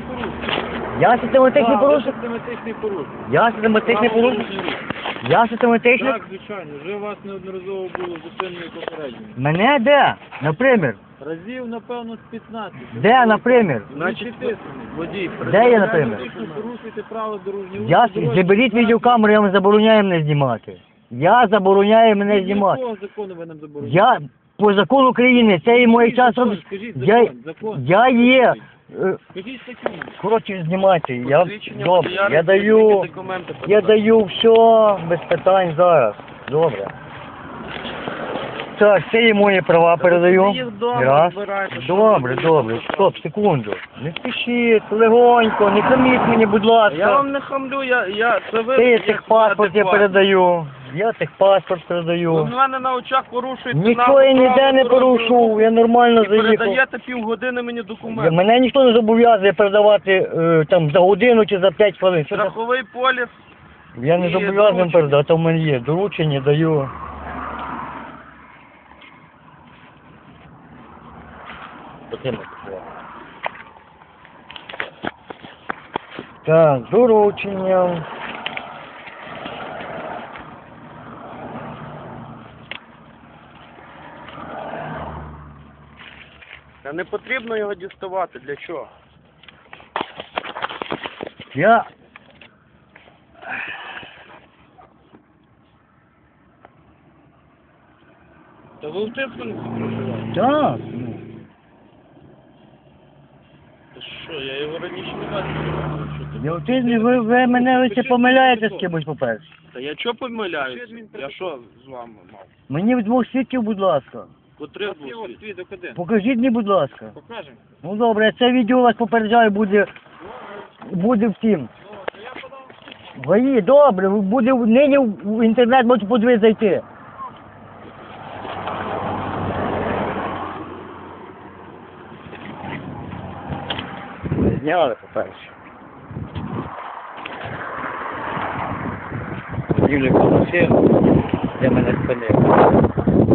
порушення. Я систематичний Так, ви порушник? Систематичний порушник. Я систематичний порушник? Я систематичний? Так, звичайно, вже вас неодноразово було зупинено попередньо. Мене де? Наприклад. Разів, напевно, з 15. Де, наприклад? Значить, водій, Де я, наприклад? Фактично порушуєте правила дорожнього руху. Я дорожнього заберіть відеокамеру, я вам забороняю мене знімати. Я забороняю мене знімати. Якого закону ви нам забороняєте? Я по закону України, це і моє час Закон, робить. Скажіть Я, закон, закон. я є. Коротше, знімайте. Я, добре, я даю, я даю все без питань зараз. Добре. Так, це є мої права передаю. Раз. Добре, добре. Стоп, секунду. Не спішіть, легонько, не хаміть мені, будь ласка. Я вам не хамлю, я, я, це ви... Ти як техпаспорт я передаю. Я техпаспорт Ви передаю. в мене на очах порушуєте Нічого я ніде не порушував, я нормально І заїхав. передаєте півгодини мені Я- документи. Мене ніхто не зобов'язує передавати е, там за годину чи за 5 хвилин. Що це? Страховий поліс. Я не і зобов'язаний доручення. передати, в мене є. Доручення даю. Так, доручення. Та не потрібно його діставати, для чого? Я. Та ви в Тисманці проживаєте? Так. ну. Та що, я його раніше не бачив. Що ти? Я в тижні ви, ви мене ви це помиляєте з кимось, по-перше. Та я чого помиляюсь? Я що з вами мав? Мені в двох свідків, будь ласка. Свідок один. Покажіть мені, будь ласка. Покажемо. Ну добре, це відео вас попереджаю, буде, буде всім. Вої, добре, буде нині в інтернет можете подивитися зайти. Зняли, по-перше. Юлія машину, де мене спинив.